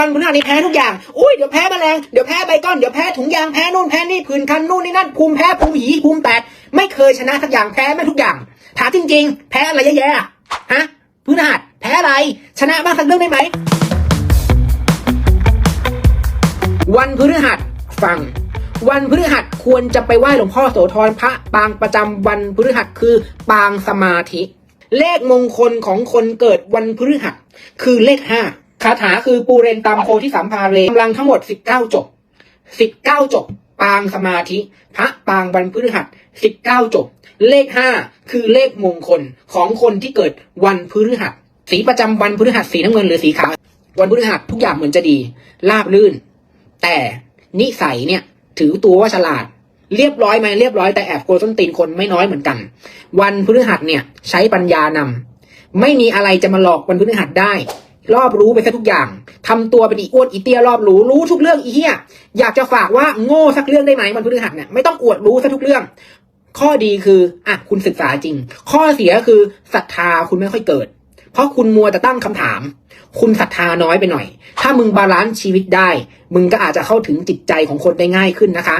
วันพฤหัสนี่แพ้ทุกอย่าง อุ้ยเดี๋ยวแพ้แมลง เดี๋ยวแพ้ใบก้อน เดี๋ยวแพ้ถุงยาง แพ้นู่นแพ้นี่ผื่นคันนู่นนี่นั่น ภูมิแพ้ภูมิหีภูมิแตกไม่เคยชนะสักอย่าง แพ้แม่ทุกอย่าง ถามจริง ๆ แพ้อะไรแย่ๆอะฮะพฤหัสแพ้อะไร ชนะบ้างสักเรื่องได้ไหม วันพฤหัสฟัง วันพฤหัสควรจะไปไหว้หลวงพ่อโสธรพระปางประจำวันพฤหัสคือปางสมาธิ เลขมงคลของคนเกิดวันพฤหัสคือเลขห้า คาถาคือปูเรนตามโพธิสัมภาเรกำลังทั้งหมดสิบเก้าจบสิบเก้าจบ ปางสมาธิ พระปางวันพฤหัสสิบเก้าจบ เลขห้าคือเลขมงคลของคนที่เกิดวันพฤหัส สีประจำวันพฤหัสสีน้ำเงินหรือสีขาววันพฤหัสทุกอย่างเหมือนจะดีราบรื่น แต่นิสัยเนี่ยถือตัวว่าฉลาด เรียบร้อยไหมเรียบร้อยแต่แอบโกยส้นตีนคนไม่น้อยเหมือนกัน วันพฤหัสเนี่ยใช้ปัญญานำไม่มีอะไรจะมาหลอกวันพฤหัสได้ รอบรู้ไปซะทุกอย่างทำตัวเป็นอีอ้วนอีเตี้ยรอบรู้รู้ทุกเรื่องอีเหี้ยอยากจะฝากว่าโง่สักเรื่องได้ไหมวันพฤหัสเนี่ยไม่ต้องอวดรู้ซะทุกเรื่อง ข้อดีคืออะคุณศึกษาจริง ข้อเสียคือศรัทธาคุณไม่ค่อยเกิด เพราะคุณมัวแต่ตั้งคำถาม คุณศรัทธาน้อยไปหน่อย ถ้ามึงบาลานซ์ชีวิตได้ มึงก็อาจจะเข้าถึงจิตใจของคนได้ง่ายขึ้นนะคะ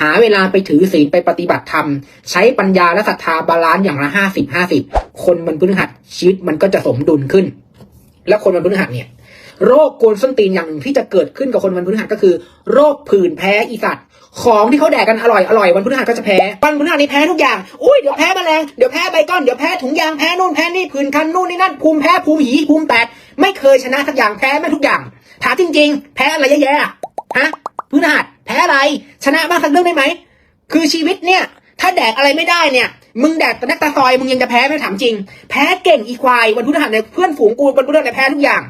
หาเวลาไปถือศีลไปปฏิบัติธรรม ใช้ปัญญาและศรัทธาบาลานซ์อย่างละห้าสิบห้าสิบคนมันพฤหัสชีวิตมันก็จะสมดุลขึ้น แล้วคนวันพฤหัสเนี่ย โรคโกนส้นตีนอย่างหนึ่งที่จะเกิดขึ้นกับคนวันพฤหัสก็คือ โรคผื่นแพ้อีสัตว์ของที่เขาแดกกันอร่อยอร่อยวันพฤหัสก็จะแพ้วันพฤหัสนี่แพ้ทุกอย่างอุ้ยเดี๋ยวแพ้แมลงเดี๋ยวแพ้ใบก้อนเดี๋ยวแพ้ถุงยางแพ้นู่นแพ้นี่ผื่นคันนู่นนี่นั่นภูมิแพ้ภูมิหีภูมิแตกไม่เคยชนะสักอย่างแพ้แม่ทุกอย่างถามจริง ๆ แพ้อะไรแย่ๆฮะพฤหัสแพ้อะไร ชนะบ้างสักเรื่องได้ไหมคือชีวิตเนี่ย ถ้าแดกอะไรไม่ได้เนี่ย มึงแดกตะนักตะซอยมึงยังจะแพ้ไม่ถามจริง แพ้เก่งอีควายวันพฤหัสเนี่ยเพื่อนฝูงกูวันพฤหัสเนี่ยแพ้ทุกอย่าง